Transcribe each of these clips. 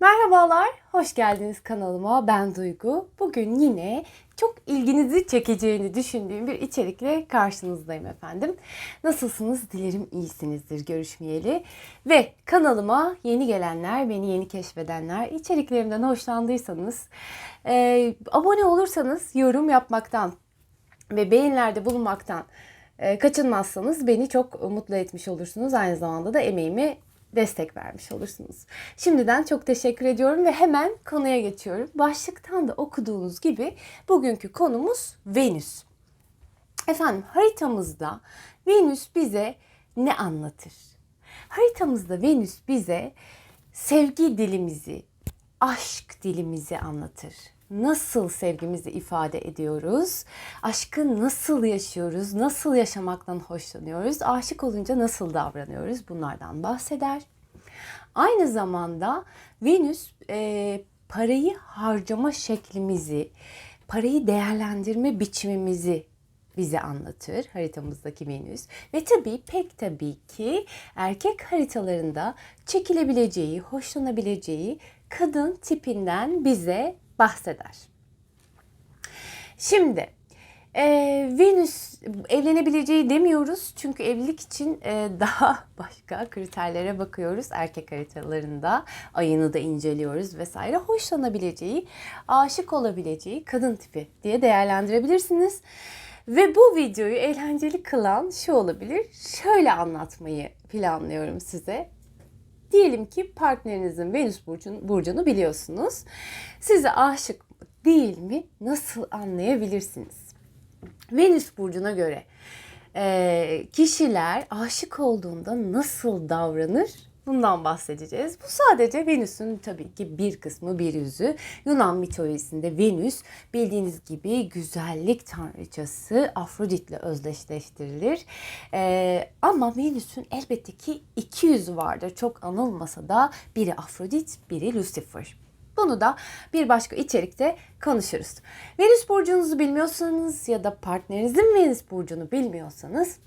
Merhabalar, hoş geldiniz kanalıma. Ben Duygu. Bugün yine çok ilginizi çekeceğini düşündüğüm bir içerikle karşınızdayım efendim. Nasılsınız? Dilerim iyisinizdir görüşmeyeli. Ve kanalıma yeni gelenler, beni yeni keşfedenler, içeriklerimden hoşlandıysanız, e, abone olursanız yorum yapmaktan ve beğenilerde bulunmaktan e, kaçınmazsanız beni çok mutlu etmiş olursunuz. Aynı zamanda da emeğimi destek vermiş olursunuz. Şimdiden çok teşekkür ediyorum ve hemen konuya geçiyorum. Başlıktan da okuduğunuz gibi bugünkü konumuz Venüs. Efendim haritamızda Venüs bize ne anlatır? Haritamızda Venüs bize sevgi dilimizi, aşk dilimizi anlatır. Nasıl sevgimizi ifade ediyoruz? Aşkı nasıl yaşıyoruz? Nasıl yaşamaktan hoşlanıyoruz? Aşık olunca nasıl davranıyoruz? Bunlardan bahseder. Aynı zamanda Venüs e, parayı harcama şeklimizi, parayı değerlendirme biçimimizi bize anlatır haritamızdaki Venüs. Ve tabii pek tabii ki erkek haritalarında çekilebileceği, hoşlanabileceği kadın tipinden bize bahseder. Şimdi e, Venüs evlenebileceği demiyoruz çünkü evlilik için e, daha başka kriterlere bakıyoruz erkek haritalarında ayını da inceliyoruz vesaire hoşlanabileceği, aşık olabileceği kadın tipi diye değerlendirebilirsiniz. Ve bu videoyu eğlenceli kılan şu olabilir. Şöyle anlatmayı planlıyorum size. Diyelim ki partnerinizin Venüs burcunu, burcunu biliyorsunuz. Size aşık değil mi nasıl anlayabilirsiniz? Venüs burcuna göre e, kişiler aşık olduğunda nasıl davranır? Bundan bahsedeceğiz. Bu sadece Venüs'ün tabii ki bir kısmı, bir yüzü. Yunan mitolojisinde Venüs bildiğiniz gibi güzellik tanrıçası Afrodit'le özdeşleştirilir. Ee, ama Venüs'ün elbette ki iki yüzü vardır. Çok anılmasa da biri Afrodit, biri Lucifer. Bunu da bir başka içerikte konuşuruz. Venüs burcunuzu bilmiyorsanız ya da partnerinizin Venüs burcunu bilmiyorsanız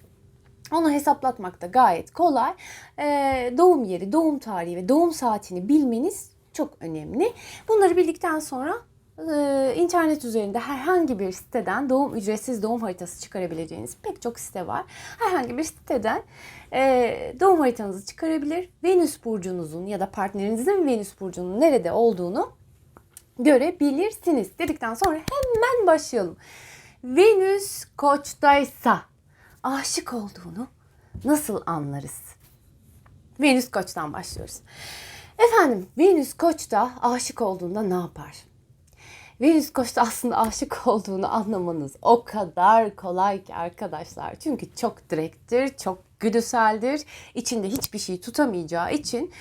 onu hesaplatmak da gayet kolay. Ee, doğum yeri, doğum tarihi ve doğum saatini bilmeniz çok önemli. Bunları bildikten sonra e, internet üzerinde herhangi bir siteden doğum ücretsiz doğum haritası çıkarabileceğiniz pek çok site var. Herhangi bir siteden e, doğum haritanızı çıkarabilir. Venüs burcunuzun ya da partnerinizin Venüs burcunun nerede olduğunu görebilirsiniz. Dedikten sonra hemen başlayalım. Venüs koçtaysa aşık olduğunu nasıl anlarız? Venüs koçtan başlıyoruz. Efendim Venüs koçta aşık olduğunda ne yapar? Venüs koçta aslında aşık olduğunu anlamanız o kadar kolay ki arkadaşlar. Çünkü çok direkttir, çok güdüseldir. İçinde hiçbir şey tutamayacağı için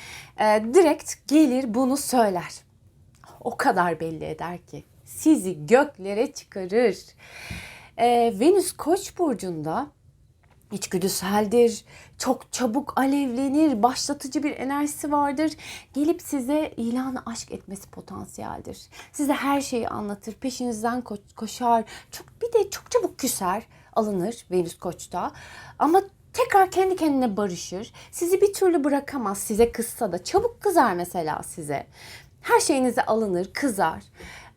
e, direkt gelir bunu söyler. O kadar belli eder ki sizi göklere çıkarır. E, Venüs Koç burcunda içgüdüseldir, çok çabuk alevlenir, başlatıcı bir enerjisi vardır. Gelip size ilanı aşk etmesi potansiyeldir. Size her şeyi anlatır, peşinizden ko- koşar. Çok bir de çok çabuk küser, alınır Venüs Koç'ta. Ama tekrar kendi kendine barışır. Sizi bir türlü bırakamaz. Size kızsa da çabuk kızar mesela size. Her şeyinize alınır, kızar.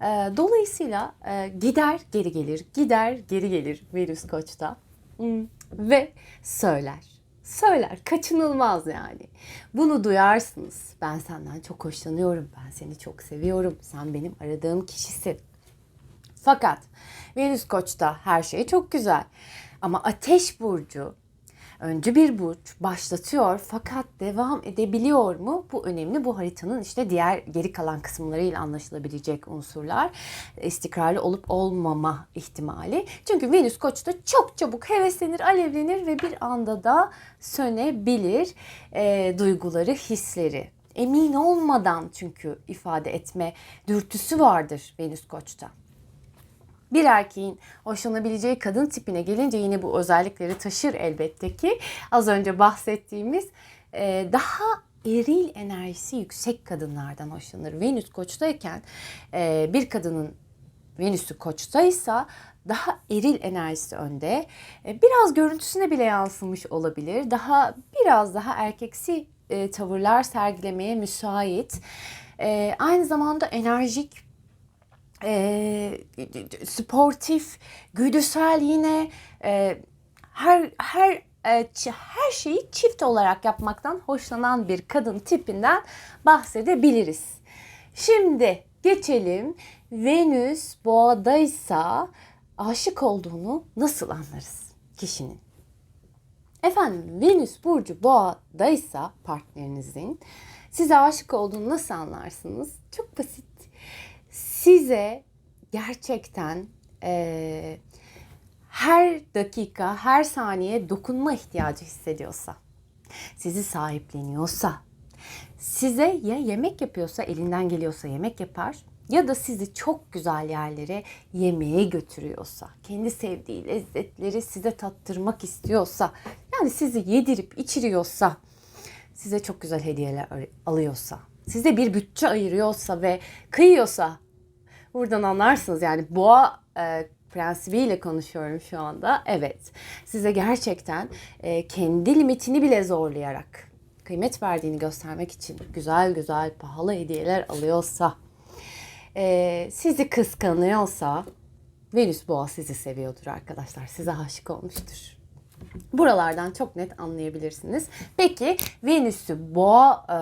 Ee, Dolayısıyla e, gider geri gelir, gider geri gelir Venüs Koç'ta. Hmm. Ve söyler. Söyler. Kaçınılmaz yani. Bunu duyarsınız. Ben senden çok hoşlanıyorum. Ben seni çok seviyorum. Sen benim aradığım kişisin. Fakat Venüs Koç'ta her şey çok güzel. Ama Ateş burcu öncü bir burç başlatıyor fakat devam edebiliyor mu? Bu önemli. Bu haritanın işte diğer geri kalan kısımlarıyla anlaşılabilecek unsurlar. İstikrarlı olup olmama ihtimali. Çünkü Venüs Koç'ta çok çabuk heveslenir, alevlenir ve bir anda da sönebilir e, duyguları, hisleri. Emin olmadan çünkü ifade etme dürtüsü vardır Venüs Koç'ta. Bir erkeğin hoşlanabileceği kadın tipine gelince yine bu özellikleri taşır elbette ki. Az önce bahsettiğimiz e, daha eril enerjisi yüksek kadınlardan hoşlanır. Venüs koçtayken e, bir kadının Venüs'ü koçtaysa daha eril enerjisi önde. E, biraz görüntüsüne bile yansımış olabilir. Daha biraz daha erkeksi tavırlar sergilemeye müsait. Aynı zamanda enerjik, e, sportif, güdüsel yine e, her her her şeyi çift olarak yapmaktan hoşlanan bir kadın tipinden bahsedebiliriz. Şimdi geçelim Venüs boğadaysa aşık olduğunu nasıl anlarız kişinin? Efendim Venüs burcu boğadaysa partnerinizin size aşık olduğunu nasıl anlarsınız? Çok basit. Size gerçekten eee, her dakika, her saniye dokunma ihtiyacı hissediyorsa, sizi sahipleniyorsa, size ya yemek yapıyorsa, elinden geliyorsa yemek yapar ya da sizi çok güzel yerlere yemeğe götürüyorsa, kendi sevdiği lezzetleri size tattırmak istiyorsa, yani sizi yedirip içiriyorsa, size çok güzel hediyeler alıyorsa, size bir bütçe ayırıyorsa ve kıyıyorsa Buradan anlarsınız yani boğa e, prensibiyle konuşuyorum şu anda. Evet size gerçekten e, kendi limitini bile zorlayarak kıymet verdiğini göstermek için güzel güzel pahalı hediyeler alıyorsa, e, sizi kıskanıyorsa Venüs boğa sizi seviyordur arkadaşlar. Size aşık olmuştur. Buralardan çok net anlayabilirsiniz. Peki Venüs'ü boğa e,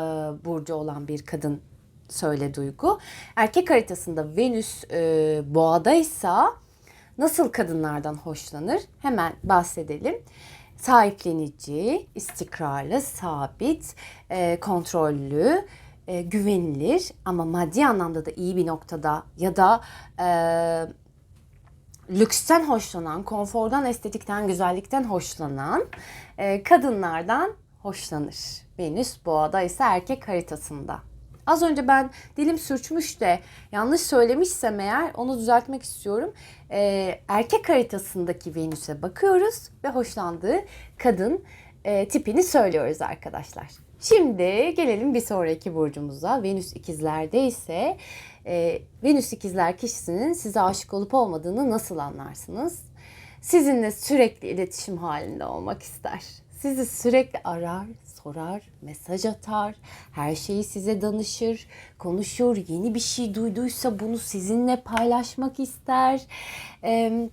burcu olan bir kadın söyle Duygu. Erkek haritasında Venüs e, boğadaysa nasıl kadınlardan hoşlanır? Hemen bahsedelim. Sahiplenici, istikrarlı, sabit, e, kontrollü, e, güvenilir ama maddi anlamda da iyi bir noktada ya da e, lüksten hoşlanan, konfordan, estetikten, güzellikten hoşlanan e, kadınlardan hoşlanır. Venüs boğada ise erkek haritasında. Az önce ben dilim sürçmüş de yanlış söylemişsem eğer onu düzeltmek istiyorum. E, erkek haritasındaki Venüs'e bakıyoruz ve hoşlandığı kadın e, tipini söylüyoruz arkadaşlar. Şimdi gelelim bir sonraki burcumuza. Venüs ikizlerde ise e, Venüs ikizler kişisinin size aşık olup olmadığını nasıl anlarsınız? Sizinle sürekli iletişim halinde olmak ister. Sizi sürekli arar, sorar, mesaj atar, her şeyi size danışır, konuşur, yeni bir şey duyduysa bunu sizinle paylaşmak ister. Eee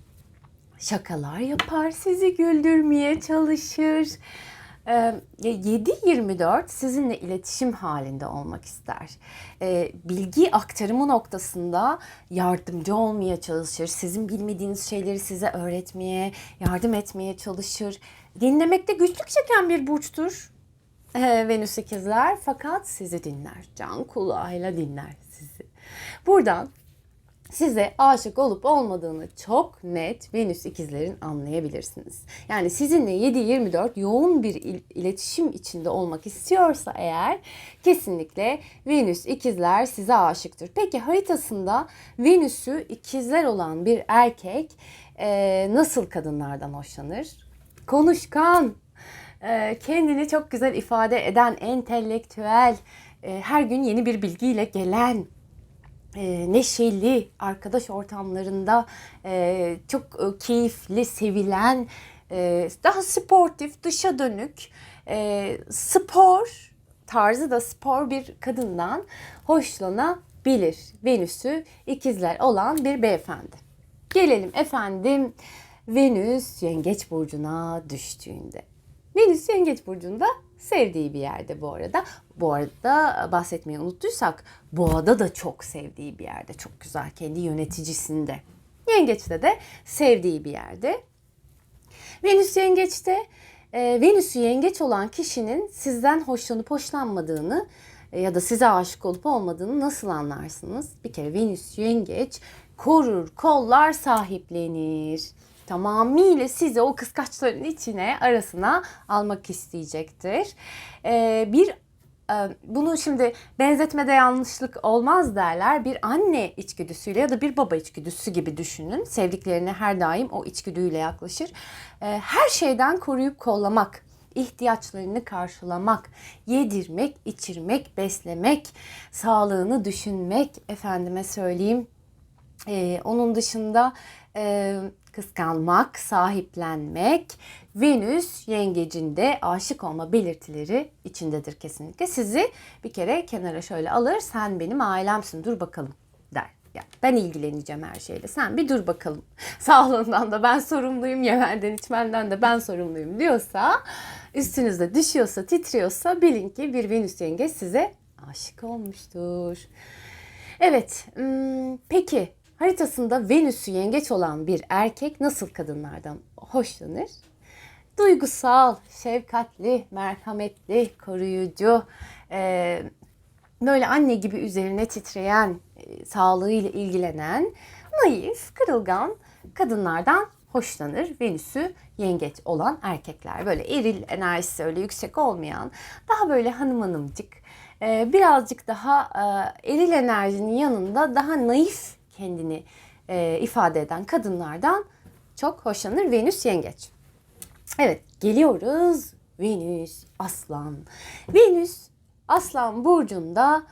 şakalar yapar, sizi güldürmeye çalışır. Ee, 7-24 sizinle iletişim halinde olmak ister. Ee, bilgi aktarımı noktasında yardımcı olmaya çalışır. Sizin bilmediğiniz şeyleri size öğretmeye, yardım etmeye çalışır. Dinlemekte güçlük çeken bir burçtur. Ee, Venüs ikizler fakat sizi dinler. Can kulağıyla dinler sizi. Buradan size aşık olup olmadığını çok net Venüs ikizlerin anlayabilirsiniz. Yani sizinle 7-24 yoğun bir il- iletişim içinde olmak istiyorsa eğer kesinlikle Venüs ikizler size aşıktır. Peki haritasında Venüs'ü ikizler olan bir erkek e, nasıl kadınlardan hoşlanır? Konuşkan, e, kendini çok güzel ifade eden, entelektüel, e, her gün yeni bir bilgiyle gelen, e, neşeli, arkadaş ortamlarında e, çok keyifli, sevilen, daha sportif, dışa dönük, spor tarzı da spor bir kadından hoşlanabilir. Venüs'ü ikizler olan bir beyefendi. Gelelim efendim Venüs Yengeç burcuna düştüğünde. Venüs Yengeç burcunda sevdiği bir yerde bu arada. Bu arada bahsetmeyi unuttuysak Boğa'da da çok sevdiği bir yerde. Çok güzel kendi yöneticisinde. Yengeç'te de sevdiği bir yerde. Venüs Yengeç'te e, Venüs'ü yengeç olan kişinin sizden hoşlanıp hoşlanmadığını e, ya da size aşık olup olmadığını nasıl anlarsınız? Bir kere Venüs yengeç korur, kollar, sahiplenir. Tamamıyla sizi o kıskaçların içine arasına almak isteyecektir. E, bir e, bunu şimdi benzetmede yanlışlık olmaz derler. Bir anne içgüdüsüyle ya da bir baba içgüdüsü gibi düşünün. Sevdiklerine her daim o içgüdüyle yaklaşır. E, Her şeyden koruyup kollamak, ihtiyaçlarını karşılamak, yedirmek, içirmek, beslemek, sağlığını düşünmek, efendime söyleyeyim. E, onun dışında e, kıskanmak, sahiplenmek, Venüs yengecinde aşık olma belirtileri içindedir kesinlikle. Sizi bir kere kenara şöyle alır, sen benim ailemsin dur bakalım der. Ya ben ilgileneceğim her şeyle. Sen bir dur bakalım. Sağlığından da ben sorumluyum, yemenden içmenden de ben sorumluyum diyorsa, üstünüzde düşüyorsa, titriyorsa bilin ki bir Venüs yengeç size aşık olmuştur. Evet, hmm, peki haritasında Venüs'ü yengeç olan bir erkek nasıl kadınlardan hoşlanır? Duygusal, şefkatli, merhametli, koruyucu, e, böyle anne gibi üzerine titreyen, e, sağlığıyla ilgilenen, naif, kırılgan kadınlardan hoşlanır. Venüs'ü yengeç olan erkekler. Böyle eril enerjisi öyle yüksek olmayan, daha böyle hanım hanımcık, e, birazcık daha e, eril enerjinin yanında daha naif kendini e, ifade eden kadınlardan çok hoşlanır Venüs yengeç. Evet geliyoruz Venüs aslan. Venüs aslan burcunda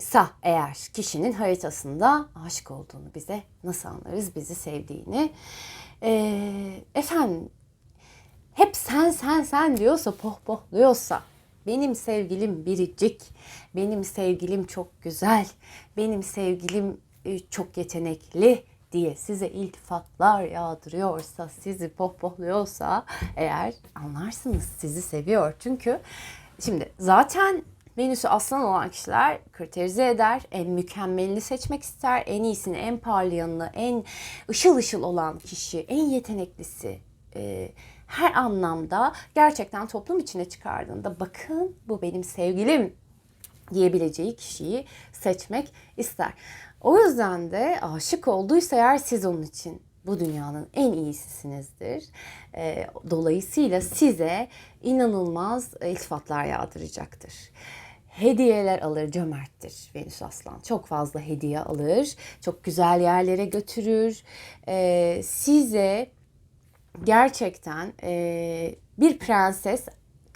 sa eğer kişinin haritasında aşık olduğunu bize nasıl anlarız bizi sevdiğini. Ee, efendim hep sen sen sen diyorsa pohpohluyorsa benim sevgilim biricik, benim sevgilim çok güzel, benim sevgilim e, çok yetenekli diye size iltifatlar yağdırıyorsa, sizi pohpohluyorsa eğer anlarsınız sizi seviyor. Çünkü şimdi zaten Venüs'ü aslan olan kişiler kriterize eder, en mükemmelini seçmek ister, en iyisini, en parlayanını, en ışıl ışıl olan kişi, en yeteneklisi, e, her anlamda gerçekten toplum içine çıkardığında bakın bu benim sevgilim diyebileceği kişiyi seçmek ister. O yüzden de aşık olduysa eğer siz onun için bu dünyanın en iyisisinizdir. E, dolayısıyla size inanılmaz iltifatlar yağdıracaktır. Hediyeler alır, cömerttir Venüs Aslan. Çok fazla hediye alır, çok güzel yerlere götürür. E, size gerçekten e, bir prenses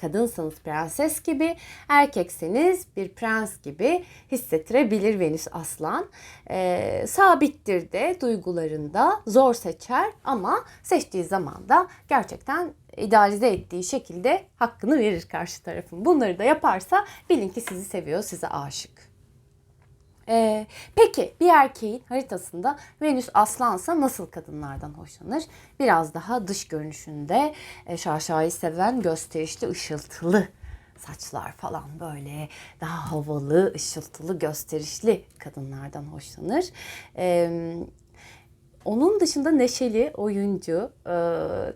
kadınsanız prenses gibi, erkekseniz bir prens gibi hissettirebilir Venüs Aslan. E, sabittir de duygularında, zor seçer ama seçtiği zaman da gerçekten idealize ettiği şekilde hakkını verir karşı tarafın. Bunları da yaparsa bilin ki sizi seviyor, size aşık. Ee, peki bir erkeğin haritasında Venüs aslansa nasıl kadınlardan hoşlanır? Biraz daha dış görünüşünde e, şaşayı seven gösterişli ışıltılı saçlar falan böyle daha havalı, ışıltılı, gösterişli kadınlardan hoşlanır. Ee, onun dışında neşeli, oyuncu, e,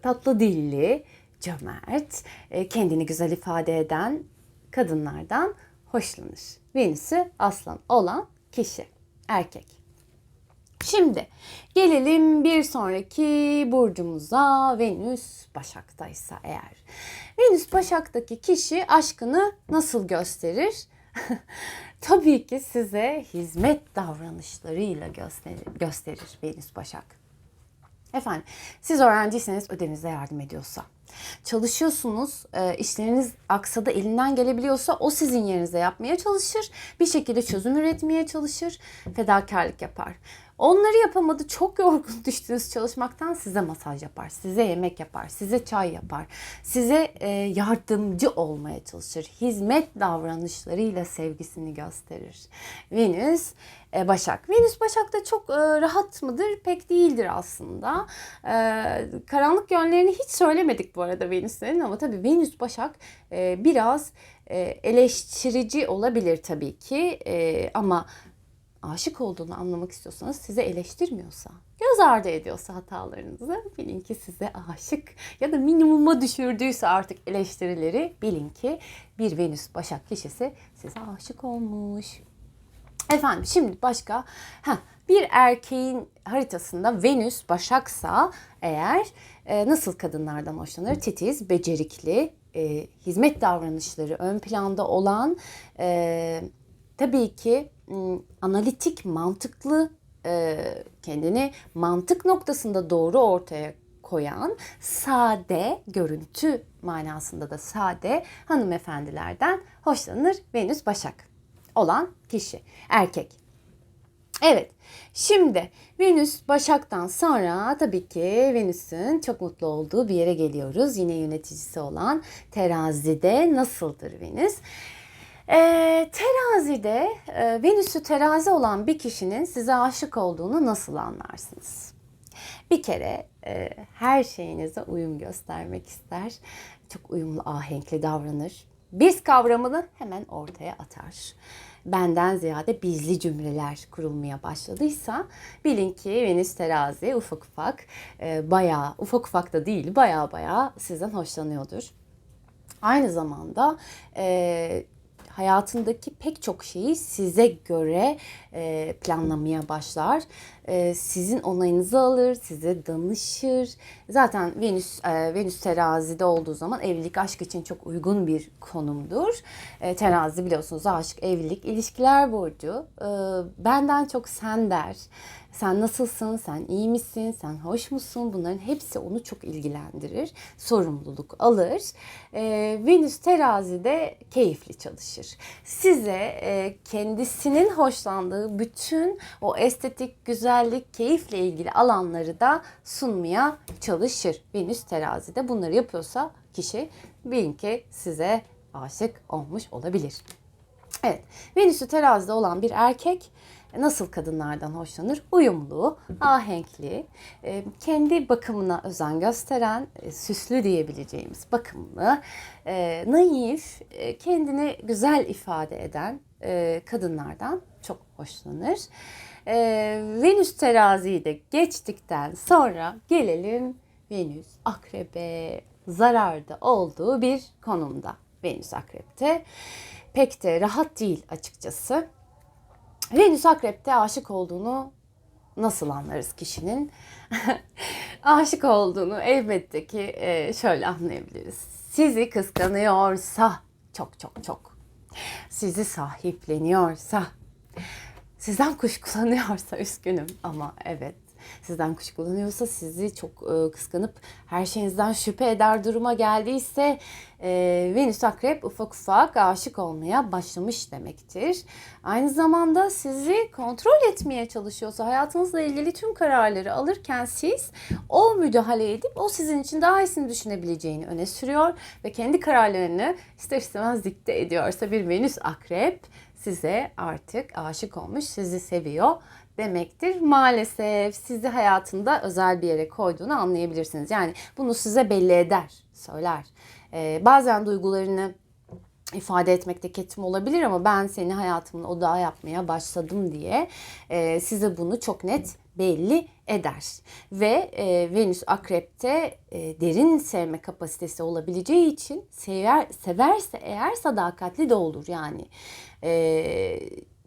tatlı dilli, cömert, e, kendini güzel ifade eden kadınlardan hoşlanır. Venüs'ü aslan olan kişi, erkek. Şimdi gelelim bir sonraki burcumuza Venüs Başak'taysa eğer. Venüs Başak'taki kişi aşkını nasıl gösterir? Tabii ki size hizmet davranışlarıyla gösterir, gösterir Venüs Başak. Efendim siz öğrenciyseniz ödevinize yardım ediyorsa, çalışıyorsunuz, e, işleriniz aksada elinden gelebiliyorsa o sizin yerinize yapmaya çalışır. Bir şekilde çözüm üretmeye çalışır, fedakarlık yapar. Onları yapamadı, çok yorgun düştünüz çalışmaktan size masaj yapar, size yemek yapar, size çay yapar, size e, yardımcı olmaya çalışır. Hizmet davranışlarıyla sevgisini gösterir. Venüs e, Başak. Venüs Başak'ta çok e, rahat mıdır? Pek değildir aslında. E, karanlık yönlerini hiç söylemedik bu arada Venüs'lerin ama tabii Venüs Başak e, biraz e, eleştirici olabilir tabii ki ama aşık olduğunu anlamak istiyorsanız size eleştirmiyorsa, göz ardı ediyorsa hatalarınızı bilin ki size aşık ya da minimuma düşürdüyse artık eleştirileri bilin ki bir Venüs Başak kişisi size aşık olmuş. Efendim şimdi başka ha bir erkeğin haritasında Venüs Başaksa eğer e, nasıl kadınlardan hoşlanır? Titiz, becerikli, e, hizmet davranışları ön planda olan e, tabii ki analitik, mantıklı e, kendini mantık noktasında doğru ortaya koyan sade görüntü manasında da sade hanımefendilerden hoşlanır Venüs Başak olan kişi, erkek. Evet. Şimdi Venüs Başak'tan sonra tabii ki Venüs'ün çok mutlu olduğu bir yere geliyoruz. Yine yöneticisi olan terazide nasıldır Venüs? Ee, terazide e, Venüs'ü terazi olan bir kişinin size aşık olduğunu nasıl anlarsınız? Bir kere e, her şeyinize uyum göstermek ister. Çok uyumlu, ahenkli davranır. Biz kavramını hemen ortaya atar. Benden ziyade bizli cümleler kurulmaya başladıysa bilin ki Venüs terazi ufak ufak e, bayağı ufak ufak da değil bayağı bayağı sizden hoşlanıyordur. Aynı zamanda e, hayatındaki pek çok şeyi size göre planlamaya başlar. E, sizin onayınızı alır, size danışır. Zaten Venüs e, Venüs terazide olduğu zaman evlilik aşk için çok uygun bir konumdur. E, terazi biliyorsunuz aşk, evlilik, ilişkiler burcu. E, benden çok sen der. Sen nasılsın? Sen iyi misin? Sen hoş musun? Bunların hepsi onu çok ilgilendirir. Sorumluluk alır. E, Venüs terazide keyifli çalışır. Size e, kendisinin hoşlandığı bütün o estetik, güzellik, keyifle ilgili alanları da sunmaya çalışır. Venüs terazide bunları yapıyorsa kişi bilin ki size aşık olmuş olabilir. Evet, Venüs'ü terazide olan bir erkek nasıl kadınlardan hoşlanır? Uyumlu, ahenkli, e, kendi bakımına özen gösteren, e, süslü diyebileceğimiz bakımlı, e, naif, kendini güzel ifade eden kadınlardan hoşlanır. Venüs teraziyi de geçtikten sonra gelelim Venüs akrebe zararda olduğu bir konumda. Venüs akrepte pek de rahat değil açıkçası. Venüs akrepte aşık olduğunu nasıl anlarız kişinin? aşık olduğunu elbette ki e, şöyle anlayabiliriz. Sizi kıskanıyorsa çok çok çok. Sizi sahipleniyorsa, sizden kuşkulanıyorsa üzgünüm ama evet sizden kuşkulanıyorsa, sizi çok e, kıskanıp her şeyinizden şüphe eder duruma geldiyse e, Venüs Akrep ufak ufak aşık olmaya başlamış demektir. Aynı zamanda sizi kontrol etmeye çalışıyorsa hayatınızla ilgili tüm kararları alırken siz o müdahale edip o sizin için daha iyisini düşünebileceğini öne sürüyor ve kendi kararlarını ister istemez dikte ediyorsa bir Venüs Akrep size artık aşık olmuş, sizi seviyor demektir. Maalesef sizi hayatında özel bir yere koyduğunu anlayabilirsiniz. Yani bunu size belli eder, söyler. Ee, bazen duygularını ifade etmekte ketim olabilir ama ben seni hayatımın odağı yapmaya başladım diye e, size bunu çok net belli eder. Ve e, Venüs Akrep'te e, derin sevme kapasitesi olabileceği için sever, severse eğer sadakatli de olur yani. E,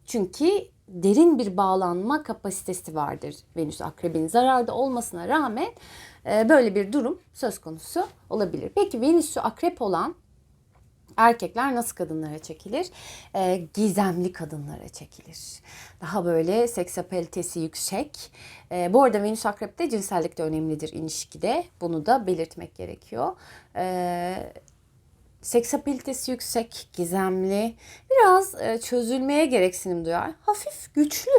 çünkü derin bir bağlanma kapasitesi vardır Venüs Akrebin. Zararda olmasına rağmen e, böyle bir durum söz konusu olabilir. Peki Venüs'ü akrep olan erkekler nasıl kadınlara çekilir? E, gizemli kadınlara çekilir. Daha böyle seksapalitesi yüksek. E, bu arada Venüs Akrep'te cinsellik de önemlidir ilişkide. Bunu da belirtmek gerekiyor. E, seksapilitesi yüksek, gizemli, biraz e, çözülmeye gereksinim duyar. Hafif güçlü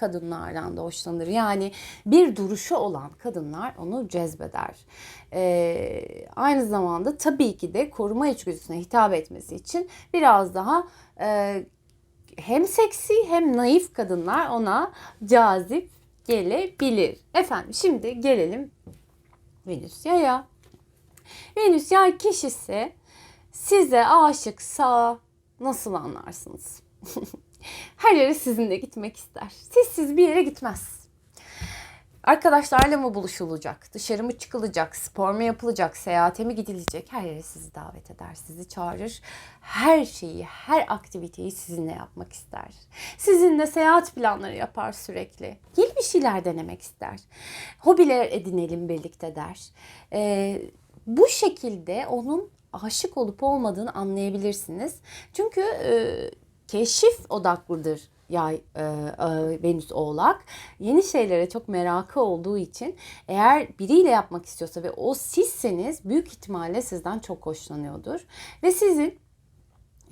kadınlardan da hoşlanır. Yani bir duruşu olan kadınlar onu cezbeder. Ee, aynı zamanda tabii ki de koruma içgüdüsüne hitap etmesi için biraz daha e, hem seksi hem naif kadınlar ona cazip gelebilir. Efendim şimdi gelelim Venüs yaya. Venüs yay kişisi size aşıksa nasıl anlarsınız? Her yere sizinle gitmek ister. Sizsiz bir yere gitmez. Arkadaşlarla mı buluşulacak? Dışarı mı çıkılacak? Spor mu yapılacak? Seyahate mi gidilecek? Her yere sizi davet eder, sizi çağırır. Her şeyi, her aktiviteyi sizinle yapmak ister. Sizinle seyahat planları yapar sürekli. Yeni bir şeyler denemek ister. Hobiler edinelim birlikte der. Ee, bu şekilde onun aşık olup olmadığını anlayabilirsiniz. Çünkü e, keşif odaklıdır yay e, e, Venüs Oğlak. Yeni şeylere çok merakı olduğu için eğer biriyle yapmak istiyorsa ve o sizseniz büyük ihtimalle sizden çok hoşlanıyordur. Ve sizin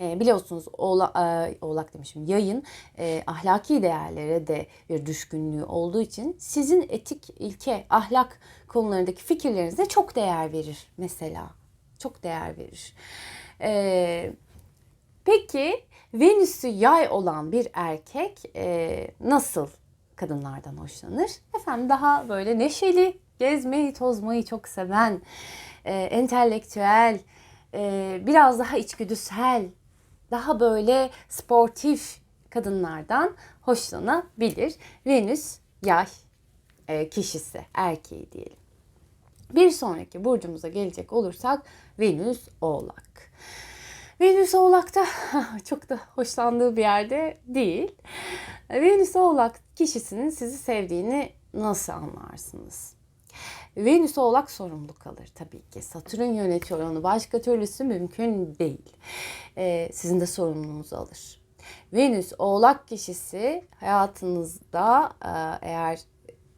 E, biliyorsunuz oğla, e, oğlak demişim yayın e, ahlaki değerlere de bir düşkünlüğü olduğu için sizin etik ilke ahlak konularındaki fikirlerinize çok değer verir mesela. Çok değer verir. E, peki Venüs'ü yay olan bir erkek e, nasıl kadınlardan hoşlanır? Efendim daha böyle neşeli, gezmeyi, tozmayı çok seven, e, entelektüel, e, biraz daha içgüdüsel, daha böyle sportif kadınlardan hoşlanabilir. Venüs yay e, kişisi, erkeği diyelim. Bir sonraki burcumuza gelecek olursak Venüs Oğlak. Venüs Oğlak'ta çok da hoşlandığı bir yerde değil. Venüs Oğlak kişisinin sizi sevdiğini nasıl anlarsınız? Venüs Oğlak sorumlu kalır tabii ki. Satürn yönetiyor onu. Başka türlüsü mümkün değil. Ee, sizin de sorumluluğunuzu alır. Venüs Oğlak kişisi hayatınızda e, eğer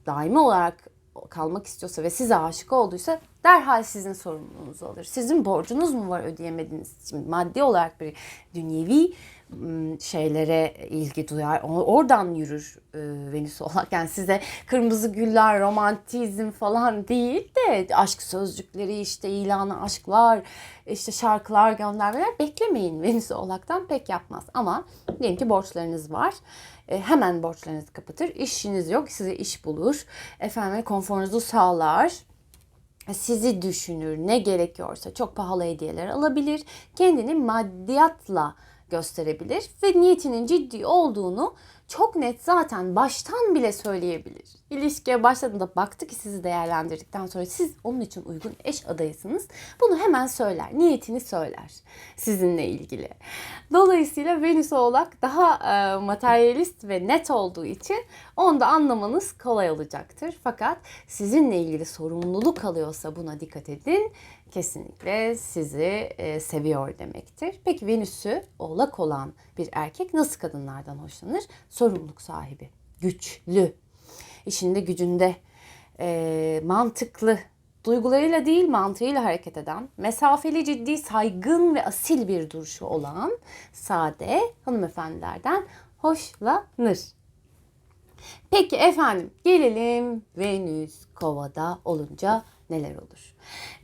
daimi olarak kalmak istiyorsa ve size aşık olduysa derhal sizin sorumluluğunuzu alır. Sizin borcunuz mu var ödeyemediğiniz için maddi olarak bir dünyevi şeylere ilgi duyar. Oradan yürür Venüs olarak. Yani size kırmızı güller, romantizm falan değil de aşk sözcükleri işte ilanı aşklar, işte şarkılar göndermeler beklemeyin Venüs Oğlak'tan pek yapmaz. Ama diyelim ki borçlarınız var. Hemen borçlarınızı kapatır. İşiniz yok size iş bulur. Efendim konforunuzu sağlar sizi düşünür, ne gerekiyorsa çok pahalı hediyeler alabilir. Kendini maddiyatla gösterebilir ve niyetinin ciddi olduğunu çok net zaten baştan bile söyleyebilir. İlişkiye başladığında baktı ki sizi değerlendirdikten sonra siz onun için uygun eş adayısınız. Bunu hemen söyler, niyetini söyler sizinle ilgili. Dolayısıyla Venüs Oğlak daha e, materyalist ve net olduğu için onu da anlamanız kolay olacaktır. Fakat sizinle ilgili sorumluluk alıyorsa buna dikkat edin kesinlikle sizi e, seviyor demektir. Peki Venüs'ü oğlak olan bir erkek nasıl kadınlardan hoşlanır? Sorumluluk sahibi, güçlü, işinde gücünde, e, mantıklı, duygularıyla değil mantığıyla hareket eden, mesafeli, ciddi, saygın ve asil bir duruşu olan sade hanımefendilerden hoşlanır. Peki efendim gelelim Venüs kovada olunca neler olur?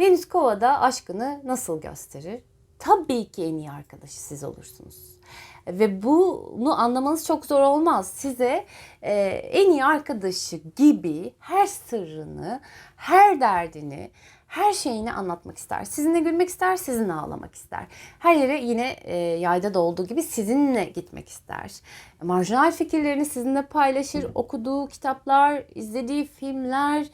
Venüs kovada aşkını nasıl gösterir? Tabii ki en iyi arkadaşı siz olursunuz. Ve bunu anlamanız çok zor olmaz. Size e, en iyi arkadaşı gibi her sırrını, her derdini, her şeyini anlatmak ister. Sizinle gülmek ister, sizinle ağlamak ister. Her yere yine e, yayda da olduğu gibi sizinle gitmek ister. Marjinal fikirlerini sizinle paylaşır. Okuduğu kitaplar, izlediği filmler,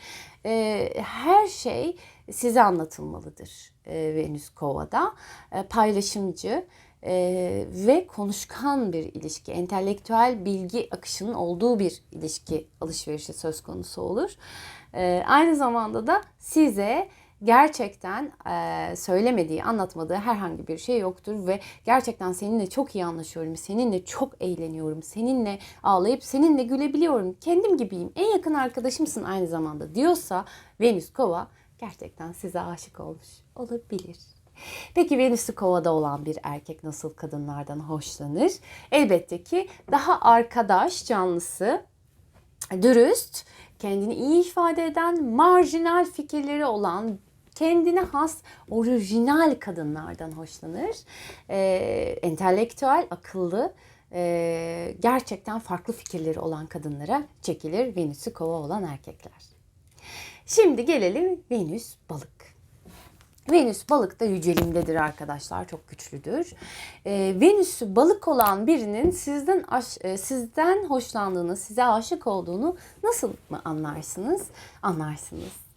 e, her şey size anlatılmalıdır e, Venüs Kova'da. E, paylaşımcı e, ve konuşkan bir ilişki, entelektüel bilgi akışının olduğu bir ilişki alışverişi söz konusu olur. E, aynı zamanda da size gerçekten e, söylemediği, anlatmadığı herhangi bir şey yoktur ve gerçekten seninle çok iyi anlaşıyorum, seninle çok eğleniyorum, seninle ağlayıp seninle gülebiliyorum, kendim gibiyim, en yakın arkadaşımsın aynı zamanda diyorsa Venüs Kova gerçekten size aşık olmuş olabilir. Peki Venüs'ü kovada olan bir erkek nasıl kadınlardan hoşlanır? Elbette ki daha arkadaş canlısı, dürüst, kendini iyi ifade eden, marjinal fikirleri olan, kendine has orijinal kadınlardan hoşlanır. E, entelektüel, akıllı, e, gerçekten farklı fikirleri olan kadınlara çekilir Venüs'ü kova olan erkekler. Şimdi gelelim Venüs balık. Venüs balık da yücelimdedir arkadaşlar. Çok güçlüdür. E, Venüs balık olan birinin sizden e, sizden hoşlandığını, size aşık olduğunu nasıl mı anlarsınız? Anlarsınız.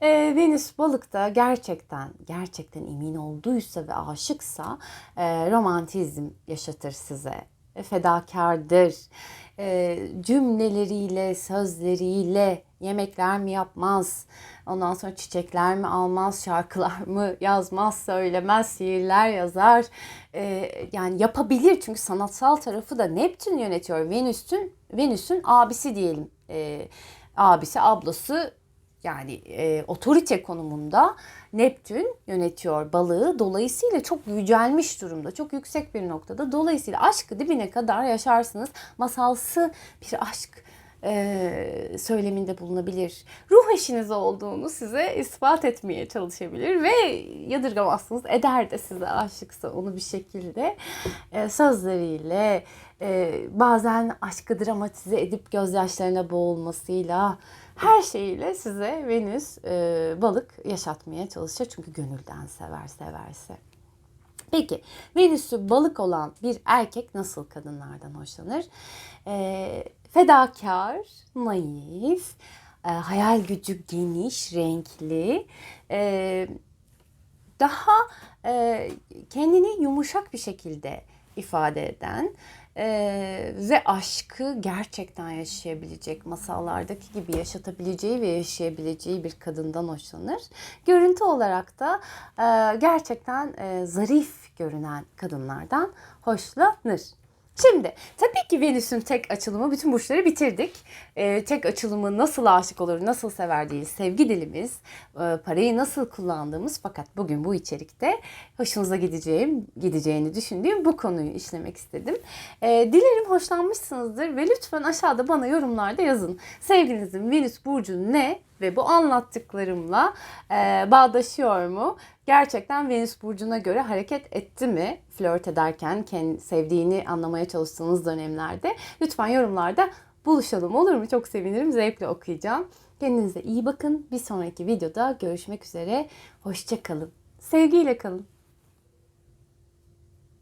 E, Venüs balıkta gerçekten gerçekten emin olduysa ve aşıksa e, romantizm yaşatır size. E, fedakardır. E, cümleleriyle, sözleriyle yemekler mi yapmaz, ondan sonra çiçekler mi almaz, şarkılar mı yazmaz, söylemez, şiirler yazar. E, yani yapabilir çünkü sanatsal tarafı da Neptün yönetiyor. Venüs'ün Venüs'ün abisi diyelim. E, abisi, ablası yani e, otorite konumunda Neptün yönetiyor balığı. Dolayısıyla çok yücelmiş durumda. Çok yüksek bir noktada. Dolayısıyla aşkı dibine kadar yaşarsınız. Masalsı bir aşk e, söyleminde bulunabilir. Ruh eşiniz olduğunu size ispat etmeye çalışabilir ve yadırgamazsınız. Eder de size aşıksa onu bir şekilde e, sözleriyle e, bazen aşkı dramatize edip gözyaşlarına boğulmasıyla her şeyiyle size Venüs e, balık yaşatmaya çalışır. Çünkü gönülden sever severse. Peki Venüs'ü balık olan bir erkek nasıl kadınlardan hoşlanır? E, fedakar, naif, e, hayal gücü geniş, renkli, e, daha e, kendini yumuşak bir şekilde ifade eden e, ve aşkı gerçekten yaşayabilecek, masallardaki gibi yaşatabileceği ve yaşayabileceği bir kadından hoşlanır. Görüntü olarak da e, gerçekten e, zarif görünen kadınlardan hoşlanır. Şimdi tabii ki Venüs'ün tek açılımı bütün burçları bitirdik. Ee, tek açılımı nasıl aşık olur, nasıl sever değil, sevgi dilimiz, e, parayı nasıl kullandığımız fakat bugün bu içerikte hoşunuza gideceğim, gideceğini düşündüğüm bu konuyu işlemek istedim. Ee, dilerim hoşlanmışsınızdır ve lütfen aşağıda bana yorumlarda yazın. Sevginizin Venüs burcu ne ve bu anlattıklarımla e, bağdaşıyor mu? Gerçekten Venüs burcuna göre hareket etti mi flört ederken kendi sevdiğini anlamaya çalıştığınız dönemlerde? Lütfen yorumlarda buluşalım olur mu? Çok sevinirim. Zevkle okuyacağım. Kendinize iyi bakın. Bir sonraki videoda görüşmek üzere. Hoşça kalın. Sevgiyle kalın.